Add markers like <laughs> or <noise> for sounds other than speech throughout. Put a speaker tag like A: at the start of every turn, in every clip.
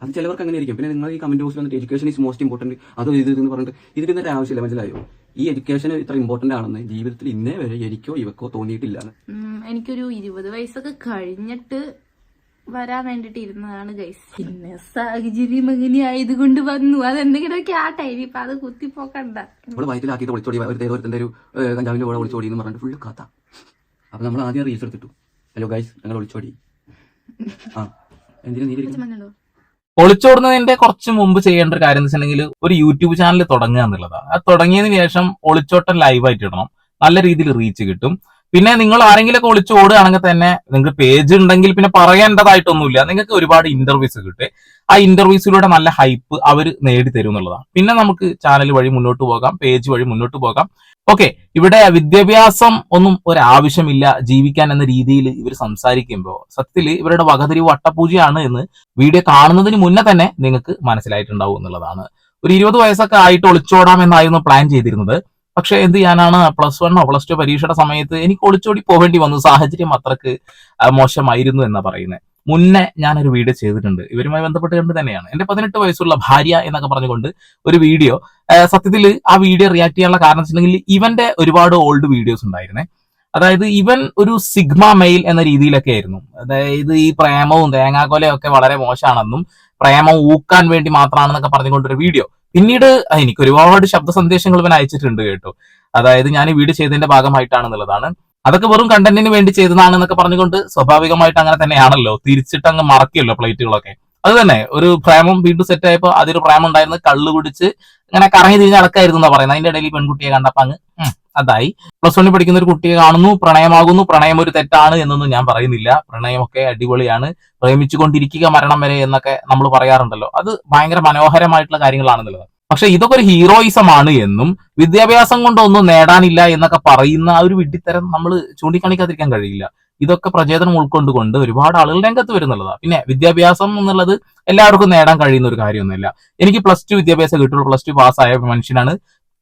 A: അത് ചിലവർക്ക് അങ്ങനെ ഇരിക്കും പിന്നെ നിങ്ങൾ ഈ കമന്റ് ബോക്സിൽ വന്നിട്ട് എഡ്യൂക്കേഷൻ ഇസ് മോസ്റ്റ് ഇമ്പോർട്ടന്റ് അത് ഇത് എന്ന് പറഞ്ഞിട്ട് ഇതിന് ഒരു ആവശ്യമില്ല മനസ്സിലായോ? ഈ എഡ്യൂക്കേഷൻ ഇത്ര ഇമ്പോർട്ടന്റ് ആണെന്ന് ജീവിതത്തിൽ ഇന്നേ വരെ എനിക്കോ ഇവക്കോ തോന്നിയിട്ടില്ല.
B: എനിക്കൊരു ഇരുപത് വയസ്സൊക്കെ കഴിഞ്ഞിട്ട് വരാൻ വേണ്ടിട്ട് ഇരുന്നതാണ് ഗൈസ് പിന്നെ സാഹചര്യം അങ്ങനെ ആയതുകൊണ്ട് വന്നു. അതെന്തെങ്കിലുമൊക്കെ ആട്ടെ ഇനിയിപ്പൊ അത് കുത്തിപ്പോക്കണ്ട.
A: നമ്മൾ വയറ്റിലാക്കിയിട്ട് ഒളിച്ചോടി ഒരു ഏതോരത്തിന്റെ ഒരു കഞ്ചാവിന്റെ കൂടെ ഒളിച്ചോടി എന്ന് പറഞ്ഞിട്ട് ഫുള്ള് കഥ അപ്പൊ നമ്മൾ ആദ്യം റീൽസ് എടുത്തിട്ടു. ഹലോ ഗൈസ് ഞങ്ങൾ ഒളിച്ചോടി. ആ. എന്തിനാ
B: നീ
C: ഒളിച്ചോടുന്നതിന്റെ കുറച്ച് മുമ്പ് ചെയ്യേണ്ട ഒരു കാര്യം എന്ന് വെച്ചിട്ടുണ്ടെങ്കിൽ ഒരു യൂട്യൂബ് ചാനൽ തുടങ്ങുക എന്നുള്ളതാണ്. അത് തുടങ്ങിയതിന് ശേഷം ഒളിച്ചോട്ടം ലൈവായിട്ട് ഇടണം. നല്ല രീതിയിൽ റീച്ച് കിട്ടും. പിന്നെ നിങ്ങൾ ആരെങ്കിലൊക്കെ വിളിച്ചു ഓടുകയാണെങ്കിൽ തന്നെ നിങ്ങൾക്ക് പേജ് ഉണ്ടെങ്കിൽ പിന്നെ പറയേണ്ടതായിട്ടൊന്നുമില്ല. നിങ്ങൾക്ക് ഒരുപാട് ഇന്റർവ്യൂസ് കിട്ടും. ആ ഇന്റർവ്യൂസിലൂടെ നല്ല ഹൈപ്പ് അവർ നേടിത്തരും എന്നുള്ളതാണ്. പിന്നെ നമുക്ക് ചാനൽ വഴി മുന്നോട്ട് പോകാം പേജ് വഴി മുന്നോട്ട് പോകാം. ഓക്കെ ഇവിടെ വിദ്യാഭ്യാസം ഒന്നും ഒരാവശ്യമില്ല ജീവിക്കാൻ എന്ന രീതിയിൽ ഇവർ സംസാരിക്കുമ്പോൾ സത്യത്തിൽ ഇവരുടെ വകതിരിവ് വട്ടപൂജയാണ് എന്ന് വീഡിയോ കാണുന്നതിന് മുന്നേ തന്നെ നിങ്ങൾക്ക് മനസ്സിലായിട്ടുണ്ടാവും എന്നുള്ളതാണ്. ഒരു ഇരുപത് വയസ്സൊക്കെ ആയിട്ട് ഒളിച്ചോടാം എന്നായിരുന്നു പ്ലാൻ ചെയ്തിരുന്നത്. പക്ഷെ എന്ത് ചെയ്യാനാണ്? പ്ലസ് വണ്ണോ പ്ലസ് ടു പരീക്ഷയുടെ സമയത്ത് എനിക്ക് ഒളിച്ചോടി പോകേണ്ടി വന്നു. സാഹചര്യം അത്രയ്ക്ക് മോശമായിരുന്നു എന്നാ പറയുന്നത് മുന്നേ ഞാനൊരു വീഡിയോ ചെയ്തിട്ടുണ്ട്. ഇവരുമായി ബന്ധപ്പെട്ട് കണ്ട് തന്നെയാണ്. എന്റെ പതിനെട്ട് വയസ്സുള്ള ഭാര്യ എന്നൊക്കെ പറഞ്ഞുകൊണ്ട് ഒരു വീഡിയോ സത്യത്തിൽ ആ വീഡിയോ റിയാക്ട് ചെയ്യാനുള്ള കാരണം വെച്ചിട്ടുണ്ടെങ്കിൽ ഇവന്റെ ഒരുപാട് ഓൾഡ് വീഡിയോസ് ഉണ്ടായിരുന്നേ. അതായത് ഇവൻ ഒരു സിഗ്മ മെയിൽ എന്ന രീതിയിലൊക്കെ ആയിരുന്നു. അതായത് ഈ പ്രേമവും തേങ്ങാക്കൊലയും ഒക്കെ വളരെ മോശമാണെന്നും പ്രേമം ഊക്കാൻ വേണ്ടി മാത്രമാണെന്നൊക്കെ പറഞ്ഞുകൊണ്ടൊരു വീഡിയോ പിന്നീട് എനിക്ക് ഒരുപാട് ശബ്ദ സന്ദേശങ്ങൾ ഇവൻ അയച്ചിട്ടുണ്ട് കേട്ടോ. അതായത് ഞാൻ ഈ വീഡിയോ ചെയ്തതിന്റെ ഭാഗമായിട്ടാണെന്നുള്ളതാണ്. അതൊക്കെ വെറും കണ്ടന്റിന് വേണ്ടി ചെയ്തതാണെന്നൊക്കെ പറഞ്ഞുകൊണ്ട് സ്വാഭാവികമായിട്ട് അങ്ങനെ തന്നെയാണല്ലോ. തിരിച്ചിട്ട് അങ്ങ് മറക്കിയല്ലോ പ്ലേറ്റുകളൊക്കെ അത് തന്നെ. ഒരു പ്രേമം വീണ്ടും സെറ്റ് ആയപ്പോ അതൊരു പ്രേമം ഉണ്ടായിരുന്നു കള്ളു കുടിച്ച് ഇങ്ങനെ കറങ്ങി തിരിഞ്ഞ് നടക്കായിരുന്നു എന്നാ പറയുന്നത്. അതിന്റെ ഇടയിൽ പെൺകുട്ടിയെ കണ്ടപ്പോ അങ്ങ് അതായി. പ്ലസ് വണ്ണിൽ പഠിക്കുന്ന ഒരു കുട്ടിയെ കാണുന്നു പ്രണയമാകുന്നു. പ്രണയം ഒരു തെറ്റാണ് എന്നൊന്നും ഞാൻ പറയുന്നില്ല. പ്രണയമൊക്കെ അടിപൊളിയാണ്. പ്രേമിച്ചുകൊണ്ടിരിക്കുക മരണം വരെ എന്നൊക്കെ നമ്മൾ പറയാറുണ്ടല്ലോ. അത് ഭയങ്കര മനോഹരമായിട്ടുള്ള കാര്യങ്ങളാണെന്നുള്ളത്. പക്ഷെ ഇതൊക്കെ ഒരു ഹീറോയിസം ആണ് എന്നും വിദ്യാഭ്യാസം കൊണ്ടൊന്നും നേടാനില്ല എന്നൊക്കെ പറയുന്ന ആ ഒരു വിഡ്ഢിത്തരം നമ്മൾ ചൂണ്ടിക്കാണിക്കാതിരിക്കാൻ കഴിയില്ല. ഇതൊക്കെ പ്രചോദനം ഉൾക്കൊണ്ടുകൊണ്ട് ഒരുപാട് ആളുകൾ രംഗത്ത് വരുന്നുള്ളതാണ് പിന്നെ വിദ്യാഭ്യാസം എന്നുള്ളത് എല്ലാവർക്കും നേടാൻ കഴിയുന്ന ഒരു കാര്യമൊന്നുമില്ല. എനിക്ക് പ്ലസ് ടു വിദ്യാഭ്യാസം കിട്ടുള്ളൂ പ്ലസ് ടു പാസ്സായ മനുഷ്യനാണ്.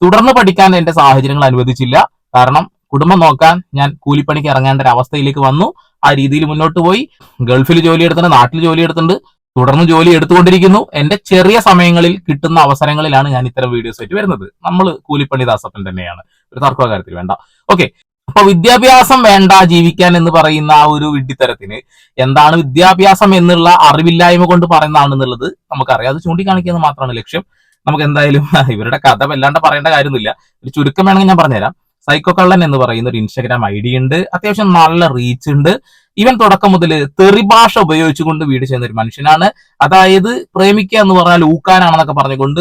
C: തുടർന്ന് പഠിക്കാൻ എന്റെ സാഹചര്യങ്ങൾ അനുവദിച്ചില്ല. കാരണം കുടുംബം നോക്കാൻ ഞാൻ കൂലിപ്പണിക്ക് ഇറങ്ങേണ്ട ഒരു അവസ്ഥയിലേക്ക് വന്നു. ആ രീതിയിൽ മുന്നോട്ട് പോയി. ഗൾഫിൽ ജോലി എടുത്തിട്ടുണ്ട് നാട്ടിൽ ജോലി എടുത്തിട്ടുണ്ട്. തുടർന്ന് ജോലി എടുത്തുകൊണ്ടിരിക്കുന്നു. എന്റെ ചെറിയ സമയങ്ങളിൽ കിട്ടുന്ന അവസരങ്ങളിലാണ് ഞാൻ ഇത്തരം വീഡിയോസ് ആയിട്ട് വരുന്നത്. നമ്മൾ കൂലിപ്പണി ദാസപ്പൻ തന്നെയാണ്. ഒരു തർക്കകാര്യത്തിൽ വേണ്ട. ഓക്കെ അപ്പൊ വിദ്യാഭ്യാസം വേണ്ട ജീവിക്കാൻ എന്ന് പറയുന്ന ആ ഒരു വിഡ്ഢിത്തരത്തിന് എന്താണ് വിദ്യാഭ്യാസം എന്നുള്ള അറിവില്ലായ്മ കൊണ്ട് പറയുന്നതാണെന്നുള്ളത് നമുക്കറിയാം. അത് ചൂണ്ടിക്കാണിക്കുന്നത് മാത്രമാണ് ലക്ഷ്യം. നമുക്ക് എന്തായാലും ഇവരുടെ കഥ വല്ലാണ്ട് പറയേണ്ട കാര്യമൊന്നുമില്ല. ഒരു ചുരുക്കം വേണമെങ്കിൽ ഞാൻ പറഞ്ഞുതരാം. സൈക്കോ കള്ളൻ എന്ന് പറയുന്ന ഒരു ഇൻസ്റ്റാഗ്രാം ഐ ഡി ഉണ്ട്. അത്യാവശ്യം നല്ല റീച്ച് ഉണ്ട്. ഇവൻ തുടക്കം മുതൽ തെറി ഭാഷ ഉപയോഗിച്ചുകൊണ്ട് വീട് ചെയ്യുന്ന ഒരു മനുഷ്യനാണ്. അതായത് പ്രേമിക്കുക എന്ന് പറഞ്ഞാൽ ഊക്കാനാണെന്നൊക്കെ പറഞ്ഞുകൊണ്ട്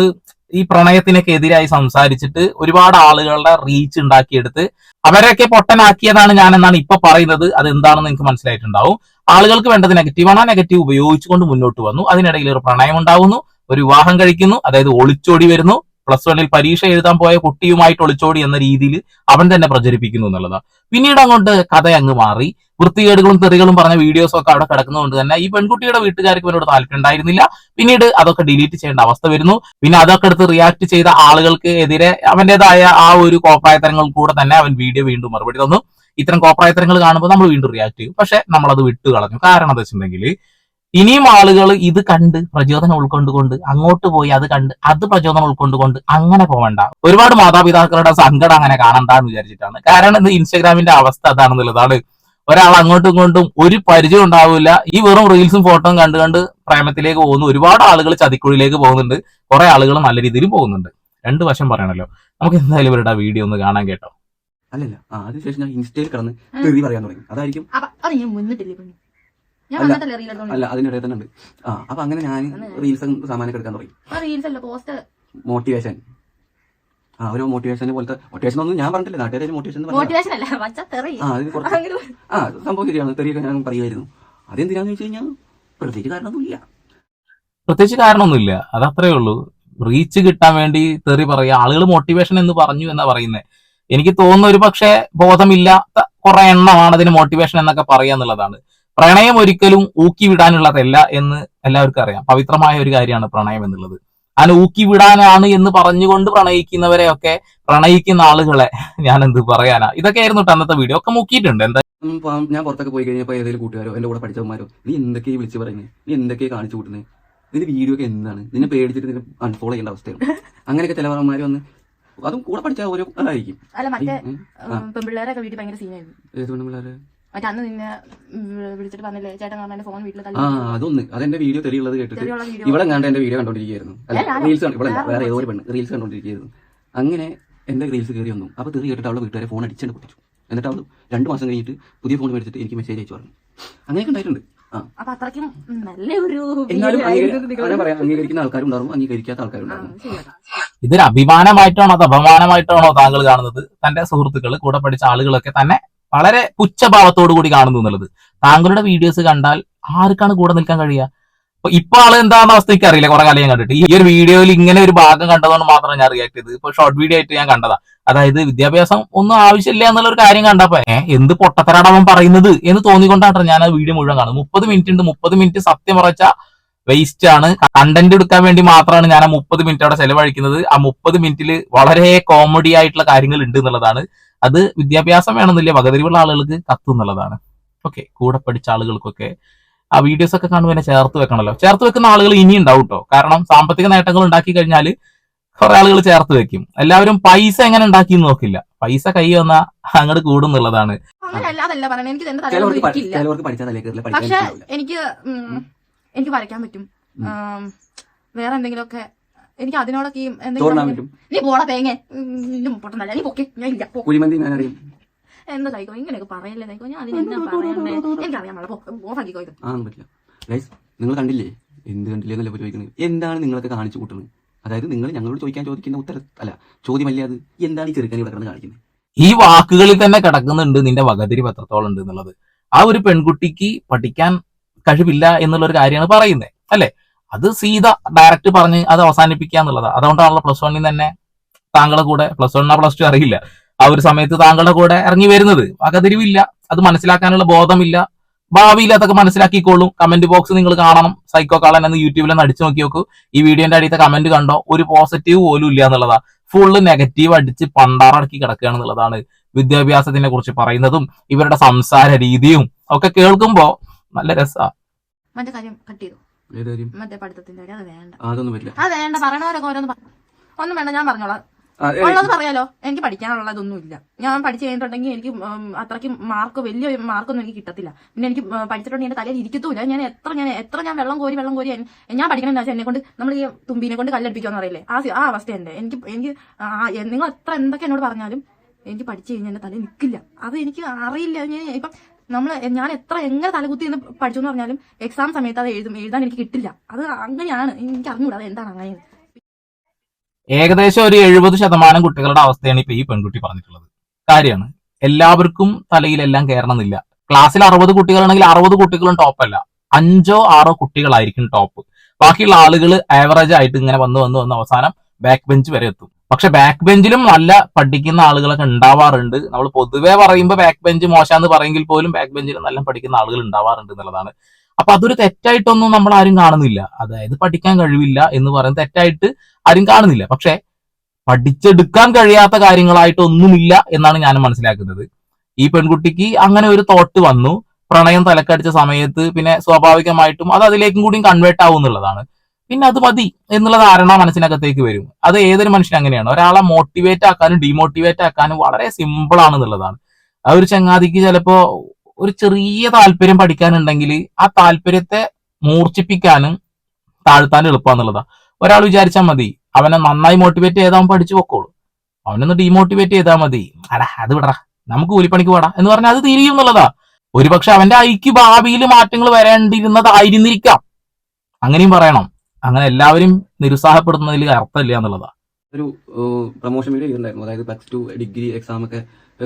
C: ഈ പ്രണയത്തിനൊക്കെ എതിരായി സംസാരിച്ചിട്ട് ഒരുപാട് ആളുകളുടെ റീച്ച് ഉണ്ടാക്കിയെടുത്ത് അവരെയൊക്കെ പൊട്ടനാക്കിയതാണ് ഞാൻ എന്നാണ് ഇപ്പൊ പറയുന്നത്. അത് എന്താണെന്ന് നിങ്ങൾക്ക് മനസ്സിലായിട്ടുണ്ടാവും. ആളുകൾക്ക് വേണ്ടത് നെഗറ്റീവാണ് നെഗറ്റീവ് ഉപയോഗിച്ചുകൊണ്ട് മുന്നോട്ട് വന്നു. അതിനിടയിൽ ഒരു പ്രണയം ഉണ്ടാവുന്നു. ഒരു വിവാഹം കഴിക്കുന്നു. അതായത് ഒളിച്ചോടി വരുന്നു. പ്ലസ് വണ്ണിൽ പരീക്ഷ എഴുതാൻ പോയ കുട്ടിയുമായിട്ട് ഒളിച്ചോടി എന്ന രീതിയിൽ അവൻ തന്നെ പ്രചരിപ്പിക്കുന്നു എന്നുള്ളതാണ്. പിന്നീട് അങ്ങോട്ട് കഥ അങ്ങ് മാറി. വൃത്തികേടുകളും തെറികളും പറഞ്ഞ വീഡിയോസും ഒക്കെ അവിടെ കിടക്കുന്നതുകൊണ്ട് തന്നെ ഈ പെൺകുട്ടിയുടെ വീട്ടുകാർക്ക് ഇവരോട് താല്പര്യം ഉണ്ടായിരുന്നില്ല. പിന്നീട് അതൊക്കെ ഡിലീറ്റ് ചെയ്യേണ്ട അവസ്ഥ വരുന്നു. പിന്നെ അതൊക്കെ എടുത്ത് റിയാക്ട് ചെയ്ത ആളുകൾക്ക് എതിരെ അവന്റേതായ ആ ഒരു കോപ്രായത്തരങ്ങൾ കൂടെ തന്നെ അവൻ വീഡിയോ വീണ്ടും മറുപടി തന്നു. ഇത്തരം കോപ്രായത്തരങ്ങൾ കാണുമ്പോൾ നമ്മൾ വീണ്ടും റിയാക്ട് ചെയ്യും. പക്ഷെ നമ്മൾ അത് വിട്ടു കളഞ്ഞു. കാരണം എന്താ വെച്ചിട്ടുണ്ടെങ്കിൽ ഇനിയും ആളുകൾ ഇത് കണ്ട് പ്രചോദനം ഉൾക്കൊണ്ടുകൊണ്ട് അങ്ങോട്ട് പോയി അത് കണ്ട് അത് പ്രചോദനം ഉൾക്കൊണ്ടുകൊണ്ട് അങ്ങനെ പോവണ്ട. ഒരുപാട് മാതാപിതാക്കളുടെ സങ്കടം അങ്ങനെ കാണണ്ട എന്ന് വിചാരിച്ചിട്ടാണ്. കാരണം ഇത് ഇൻസ്റ്റാഗ്രാമിന്റെ അവസ്ഥ അതാണെന്നുള്ളതാണ്. ഒരാൾ അങ്ങോട്ടും ഇങ്ങോട്ടും ഒരു പരിചയം ഉണ്ടാവില്ല. ഈ വെറും റീൽസും ഫോട്ടോയും കണ്ട് കണ്ട് പ്രേമത്തിലേക്ക് പോകുന്നു. ഒരുപാട് ആളുകൾ ചതിക്കുഴിയിലേക്ക് പോകുന്നുണ്ട്. കുറെ ആളുകൾ നല്ല രീതിയിൽ പോകുന്നുണ്ട്. രണ്ട് വശം പറയണല്ലോ. നമുക്ക് എന്തായാലും ഇവരുടെ വീഡിയോ ഒന്ന് കാണാൻ കേട്ടോ.
A: അല്ലല്ല. അതിനുശേഷം ഞാൻ ഇൻസ്റ്റയിൽ കിടന്ന് തെറി പറയാൻ തുടങ്ങി. അതായിരിക്കും അല്ല.
B: അതിനിടയിൽ റീൽ എടുത്തോണ്ട്
A: അല്ല അതിനിടെ തന്നെ ഉണ്ട്. ആ അപ്പൊ അങ്ങനെ ഞാൻ റീൽസ് സാമാനൊക്കെ എടുക്കാൻ തുടങ്ങി.
B: ആ റീൽസ് അല്ല പോസ്റ്റ്
A: മോട്ടിവേഷൻ ആ ഒരു മോട്ടിവേഷൻ പോലത്തെ മോട്ടിവേഷൻ ഒന്നും ഞാൻ പറഞ്ഞിട്ടില്ല. നാട്ടുകാരെ മോട്ടിവേഷൻ
B: മോട്ടിവേഷൻ അല്ല മച്ച തെറി.
A: ആ അത് കുറച്ച് ആ സംഭവം ശരിയാണ്. തെറിയൊക്കെ ഞാൻ പറയുമായിരുന്നു. അതെന്തിനാന്ന് വെച്ച് കഴിഞ്ഞാൽ പ്രത്യേകിച്ച് കാരണമൊന്നുമില്ല.
C: പ്രത്യേകിച്ച് കാരണമൊന്നുമില്ല. അത് അത്രേ ഉള്ളൂ. റീച്ച് കിട്ടാൻ വേണ്ടി തെറി പറയുക. ആളുകൾ മോട്ടിവേഷൻ എന്ന് പറഞ്ഞു എന്നാ പറയുന്നത് എനിക്ക് തോന്നുന്ന ഒരു പക്ഷേ ബോധമില്ലാത്ത കുറെ എണ്ണമാണ് അതിന് മോട്ടിവേഷൻ എന്നൊക്കെ പറയുക എന്നുള്ളതാണ്. പ്രണയം ഒരിക്കലും ഊക്കി വിടാനുള്ളതല്ല എന്ന് എല്ലാവർക്കും അറിയാം. പവിത്രമായ ഒരു കാര്യമാണ് പ്രണയം എന്നുള്ളത്. അങ്ങനെ ഊക്കി വിടാനാണ് എന്ന് പറഞ്ഞുകൊണ്ട് പ്രണയിക്കുന്നവരെയൊക്കെ പ്രണയിക്കുന്ന ആളുകളെ ഞാൻ എന്ത് പറയാനാ? ഇതൊക്കെ ആയിരുന്നു ട്ടോ അന്നത്തെ വീഡിയോ ഒക്കെ മുക്കിയിട്ടുണ്ട്. എന്താ
A: ഞാൻ പുറത്തൊക്കെ പോയി കഴിഞ്ഞപ്പോൾ ഏതെങ്കിലും കൂട്ടുകാരോ എന്റെ കൂടെ പഠിച്ചവന്മാരോ നീ എന്തൊക്കെയാ വിളിച്ചു പറയുന്നത് നീ എന്തൊക്കെ കാണിച്ചു കൂട്ടുന്നത് നിന്റെ വീഡിയോ ഒക്കെ എന്താണ്? നിന്നെ പേടിച്ചിട്ട് നിന്നെ അൺഫോളോ ചെയ്യേണ്ട അവസ്ഥയാണ് അങ്ങനെയൊക്കെ ചിലവന്മാർ വന്ന് അതും കൂടെ പഠിച്ച ഓരോ ആയിരിക്കും
B: അല്ല മറ്റേ പെൺപിള്ളേരൊക്കെ വീട്ടിൽ ഭയങ്കര സീനായിരുന്നു
A: ഏത് പെണ്ണുപിള്ളേര്
B: മറ്റേ അന്ന് നിന്നെ ഉം, വിളിച്ചിട്ട് പറഞ്ഞില്ലേ? ചേട്ടൻ ഫോൺ വീട്ടിൽ
A: ആ അതൊന്ന് അതെന്റെ വീഡിയോ തെളിയുള്ളത് കേട്ടിട്ട് ഇവിടെ കണ്ട എന്റെ വീഡിയോ കണ്ടോണ്ടിരിക്കുകയായിരുന്നു. അല്ല റീൽസ് ഇവിടെ
B: ഞാൻ
A: വേറെ ഏതോ ഒരു പെണ്ണ് റീൽസ് കണ്ടോണ്ടിരിക്കുകയായിരുന്നു. അങ്ങനെ എന്റെ റീൽസ് കയറി വന്നു. അപ്പൊ തെറി കേട്ടിട്ട് അവളെ വീട്ടുകാരെ ഫോൺ അടിച്ചുകൊണ്ട് പൊട്ടിച്ചു. എന്നിട്ട് അവൾ രണ്ട് മാസം കഴിഞ്ഞിട്ട് പുതിയ ഫോൺ മേടിച്ചിട്ട് എനിക്ക് മെസ്സേജ് അയച്ചു പറഞ്ഞു. അങ്ങനെയൊക്കെ ഉണ്ടായിട്ടുണ്ട്. ആ.
B: അപ്പൊ അത്രയ്ക്കും നല്ല ഒരു
A: അംഗീകരിക്കുന്ന ആൾക്കാരുണ്ടാവും അംഗീകരിക്കാത്ത ആൾക്കാരുണ്ടാവും.
C: ഇതൊരു അഭിമാനമായിട്ടാണോ അത് അപമാനമായിട്ടാണോ താങ്കൾ കാണുന്നത്? തന്റെ സുഹൃത്തുക്കൾ കൂടെ പഠിച്ച ആളുകളൊക്കെ തന്നെ വളരെ പുച്ഛഭാവത്തോടു കൂടി കാണുന്നു എന്നുള്ളത്. താങ്കളുടെ വീഡിയോസ് കണ്ടാൽ ആർക്കാണ് കൂടെ നിൽക്കാൻ കഴിയുക? ഇപ്പൊ ആൾ എന്താണെന്ന അവസ്ഥ എനിക്ക് അറിയില്ല കുറെ കാലം ഞാൻ കണ്ടിട്ട്. ഈ ഒരു വീഡിയോയിൽ ഇങ്ങനെ ഒരു ഭാഗം കണ്ടതുകൊണ്ട് മാത്രം ഞാൻ റിയാക്ട് ചെയ്തത്. ഇപ്പൊ ഷോർട്ട് വീഡിയോ ആയിട്ട് ഞാൻ കണ്ടതാ. അതായത് വിദ്യാഭ്യാസം ഒന്നും ആവശ്യമില്ല എന്നുള്ള ഒരു കാര്യം കണ്ടപ്പോ എന്ത് പൊട്ടത്തരാണ് പറയുന്നത്? എന്ന് തോന്നിക്കൊണ്ടാണ് ഞാൻ ആ വീഡിയോ മുഴുവൻ കാണുന്നത്. മുപ്പത് മിനിറ്റ് ഉണ്ട്. മുപ്പത് മിനിറ്റ് സത്യം പറച്ച വേസ്റ്റ് ആണ്. കണ്ടന്റ് എടുക്കാൻ വേണ്ടി മാത്രമാണ് ഞാൻ ആ മുപ്പത് മിനിറ്റ് അവിടെ ചെലവഴിക്കുന്നത്. ആ മുപ്പത് മിനിറ്റിൽ വളരെ കോമഡി ആയിട്ടുള്ള കാര്യങ്ങൾ ഉണ്ട് എന്നുള്ളതാണ് അത് വിദ്യാഭ്യാസം വേണമെന്നില്ല? വകതിരിവുള്ള ആളുകൾക്ക് കത്തുന്നുള്ളതാണ് ഓക്കെ കൂടെ പഠിച്ച ആളുകൾക്കൊക്കെ ആ വീഡിയോസ് ഒക്കെ കാണുമ്പോൾ എന്നെ ചേർത്ത് വെക്കണമല്ലോ. ചേർത്ത് വെക്കുന്ന ആളുകൾ ഇനി ഉണ്ടാവും കേട്ടോ കാരണം സാമ്പത്തിക നേട്ടങ്ങൾ ഉണ്ടാക്കി കഴിഞ്ഞാൽ കുറെ ആളുകൾ ചേർത്ത് വെക്കും. എല്ലാവരും പൈസ എങ്ങനെ ഉണ്ടാക്കി എന്ന് നോക്കില്ല. പൈസ കൈ വന്ന അങ്ങോട്ട്
B: കൂടുന്നുള്ളതാണ് പറയണേ എനിക്ക് പക്ഷെ എനിക്ക് എനിക്ക് വരയ്ക്കാൻ പറ്റും. വേറെ എന്തെങ്കിലുമൊക്കെ എനിക്ക് അതിനോടൊക്കെ ഈ എന്തെങ്കിലും നീ പോടാ തേങ്ങ. പൊട്ടുന്നല്ല നീ പൊക്കെ. ഞാൻ ഇല്ല.
A: കുഴിമന്തി ഞാൻ അറിയും.
B: എന്താ തൈക്കോ? ഇങ്ങനെയൊക്കെ പറയല്ലേ തൈക്കോ? ഞാൻ അതിനെന്താ പറയണ്ടേ? എനിക്കറിയാൻ പാടില്ല. പോ. ഓഫാക്കിക്കോ ഇത്.
A: ആ ഒന്നും പറ്റില്ല. ഗൈസ് നിങ്ങൾ കണ്ടില്ലേ? എന്ത് കണ്ടില്ലേ എന്നല്ല ചോദിക്കുന്നത്? എന്താണ് നിങ്ങളൊക്കെ കാണിച്ചു കൂട്ടുന്നത്? അതായത് നിങ്ങൾ ഞങ്ങളോട് ചോദിക്കാൻ ചോദിക്കുന്ന ഉത്തര അല്ല ചോദ്യമല്ലേ അത്? എന്താണ് ഈ ചെറുക്കൻ ഇവിടെ കിടന്ന് കാണിക്കുന്നത്?
C: ഈ വാക്കുകളിൽ തന്നെ കിടക്കുന്നുണ്ട് നിന്റെ വകതിരി പത്രത്തോളം ഉണ്ട് എന്നുള്ളത്. ആ ഒരു പെൺകുട്ടിക്ക് പഠിക്കാൻ കഴിവില്ല എന്നുള്ള ഒരു കാര്യമാണ് പറയുന്നത് അല്ലെ? അത് സീത ഡയറക്റ്റ് പറഞ്ഞ് അത് അവസാനിപ്പിക്കുക എന്നുള്ളത്. അതുകൊണ്ടാണല്ലോ പ്ലസ് വണ്ണിൽ തന്നെ താങ്കളുടെ കൂടെ പ്ലസ് വണ്ണോ പ്ലസ് ടു അറിയില്ല. ആ ഒരു സമയത്ത് താങ്കളുടെ കൂടെ ഇറങ്ങി വരുന്നത്. വകതിരിവില്ല. അത് മനസ്സിലാക്കാനുള്ള ബോധമില്ല. ഭാവിയിൽ അതൊക്കെ മനസ്സിലാക്കിക്കോളും. കമന്റ് ബോക്സ് നിങ്ങൾ കാണണം. സൈക്കോ കാളൻ എന്ന് യൂട്യൂബിൽ അടിച്ചു നോക്കി നോക്കൂ. ഈ വീഡിയോന്റെ അടിയത്തെ കമന്റ് കണ്ടോ? ഒരു പോസിറ്റീവ് പോലും ഇല്ല എന്നുള്ളതാ. ഫുള്ള് നെഗറ്റീവ് അടിച്ച് പണ്ടാറടക്കി കിടക്കുകയാണ് എന്നുള്ളതാണ് വിദ്യാഭ്യാസത്തിനെ കുറിച്ച് പറയുന്നതും ഇവരുടെ സംസാര രീതിയും ഒക്കെ കേൾക്കുമ്പോ നല്ല
B: രസമാണ് കാര്യം കട്ട് ചെയ്തു?
A: ഏത് കാര്യം?
B: മറ്റേ പഠിത്തത്തിന്റെ കാര്യം അത് വേണ്ട.
A: അതൊന്നും പറ്റില്ല.
B: അത് വേണ്ട പറയണവരൊക്കെ ഓരോന്ന് ഒന്നും വേണ്ട ഞാൻ പറഞ്ഞോളാം. ഉള്ളത് പറയാലോ? എനിക്ക് പഠിക്കാനുള്ളതൊന്നും ഇല്ല. ഞാൻ പഠിച്ചു കഴിഞ്ഞിട്ടുണ്ടെങ്കിൽ എനിക്ക് അത്രയ്ക്ക് മാർക്ക് വലിയ മാർക്കൊന്നും എനിക്ക് കിട്ടത്തില്ല. പിന്നെ എനിക്ക് പഠിച്ചിട്ടുണ്ടെങ്കിൽ എന്റെ തലയിൽ ഇരിക്കത്തുമില്ല. ഞാൻ എത്ര ഞാൻ എത്ര ഞാൻ വെള്ളം കോരി വെള്ളം കോരി ഞാൻ പഠിക്കണം എന്താ എന്നെ കൊണ്ട് നമ്മൾ ഈ തുമ്പിനെ കൊണ്ട് കല്ലടിപ്പിക്കാന്ന് പറയില്ലേ? ആ ആ അവസ്ഥ എന്റെ എനിക്ക് എനിക്ക് നിങ്ങൾ എത്ര എന്തൊക്കെ എന്നോട് പറഞ്ഞാലും എനിക്ക് പഠിച്ചു കഴിഞ്ഞാൽ എന്റെ തലയിൽ നിൽക്കില്ല അത് എനിക്ക് അറിയില്ല. ഞാൻ ഇപ്പം നമ്മൾ ഞാൻ എത്ര എങ്ങനെ തലകുത്തി എന്ന് പഠിച്ചു എന്ന് പറഞ്ഞാലും എക്സാം സമയത്ത് അത് എഴുതും. എഴുതാൻ എനിക്ക് കിട്ടില്ല. അത് അങ്ങനെയാണ്. എനിക്ക് അറിഞ്ഞൂടാ അത് എന്താണ് അങ്ങനെ.
C: ഏകദേശം ഒരു എഴുപത് ശതമാനം കുട്ടികളുടെ അവസ്ഥയാണ് ഇപ്പൊ ഈ പെൺകുട്ടി പറഞ്ഞിട്ടുള്ളത്. കാര്യമാണ്. എല്ലാവർക്കും തലയിലെല്ലാം കയറണമെന്നില്ല. ക്ലാസ്സിൽ അറുപത് കുട്ടികളാണെങ്കിൽ അറുപത് കുട്ടികളും അല്ല. അഞ്ചോ ആറോ കുട്ടികളായിരിക്കും ടോപ്പ് ബാക്കിയുള്ള ആളുകൾ ആവറേജ് ആയിട്ട് ഇങ്ങനെ വന്ന് വന്ന് വന്ന് അവസാനം ബാക്ക് ബെഞ്ച് വരെ എത്തും. പക്ഷെ ബാക്ക് ബെഞ്ചിലും നല്ല പഠിക്കുന്ന ആളുകളൊക്കെ ഉണ്ടാവാറുണ്ട്. നമ്മൾ പൊതുവെ പറയുമ്പോൾ ബാക്ക് ബെഞ്ച് മോശമെന്ന് പറയുമെങ്കിൽ പോലും ബാക്ക് ബെഞ്ചിൽ നല്ല പഠിക്കുന്ന ആളുകൾ ഉണ്ടാവാറുണ്ട് എന്നുള്ളതാണ്. അപ്പൊ അതൊരു തെറ്റായിട്ടൊന്നും നമ്മൾ ആരും കാണുന്നില്ല. അതായത് പഠിക്കാൻ കഴിവില്ല എന്ന് പറയുന്നത് തെറ്റായിട്ട് ആരും കാണുന്നില്ല. പക്ഷെ പഠിച്ചെടുക്കാൻ കഴിയാത്ത കാര്യങ്ങളായിട്ടൊന്നുമില്ല എന്നാണ് ഞാൻ മനസ്സിലാക്കുന്നത്. ഈ പെൺകുട്ടിക്ക് അങ്ങനെ ഒരു തോട്ട് വന്നു. പ്രണയം തലക്കടിച്ച സമയത്ത് പിന്നെ സ്വാഭാവികമായിട്ടും അത് അതിലേക്കും കൂടിയും കൺവേർട്ട് ആവും എന്നുള്ളതാണ്. പിന്നെ അത് മതി എന്നുള്ള ധാരണ മനസ്സിനകത്തേക്ക് വരും. അത് ഏതൊരു മനുഷ്യനും അങ്ങനെയാണ്. ഒരാളെ മോട്ടിവേറ്റ് ആക്കാനും ഡിമോട്ടിവേറ്റ് ആക്കാനും വളരെ സിമ്പിൾ ആണ് എന്നുള്ളതാണ്. ആ ഒരു ചങ്ങാതിക്ക് ചിലപ്പോ ഒരു ചെറിയ താല്പര്യം പഠിക്കാനുണ്ടെങ്കിൽ ആ താല്പര്യത്തെ മൂർച്ഛിപ്പിക്കാനും താഴ്ത്താനും എളുപ്പമാണെന്നുള്ളതാണ്. ഒരാൾ വിചാരിച്ചാൽ മതി അവനെ നന്നായി മോട്ടിവേറ്റ് ചെയ്താൽ പഠിച്ചു പൊക്കോളൂ. അവനൊന്ന് ഡീമോട്ടിവേറ്റ് ചെയ്താൽ മതി. അടാ അത് വിടറ നമുക്ക് കൂലിപ്പണിക്ക് പോടാ എന്ന് പറഞ്ഞാൽ അത് തിരിയും എന്നുള്ളതാ. ഒരുപക്ഷെ അവന്റെ ഐക്യ ഭാവിയിൽ മാറ്റങ്ങൾ വരേണ്ടിരുന്നതായിരുന്നിരിക്കാം അങ്ങനെയും പറയണം. അങ്ങനെ എല്ലാവരും നിരുത്സാഹപ്പെടുത്തുന്നതിൽ അർത്ഥമില്ല എന്നുള്ളതാ.
A: ഒരു പ്രൊമോഷൻ വീഡിയോ അതായത് പ്ലസ് ടു ഡിഗ്രി എക്സാം ഒക്കെ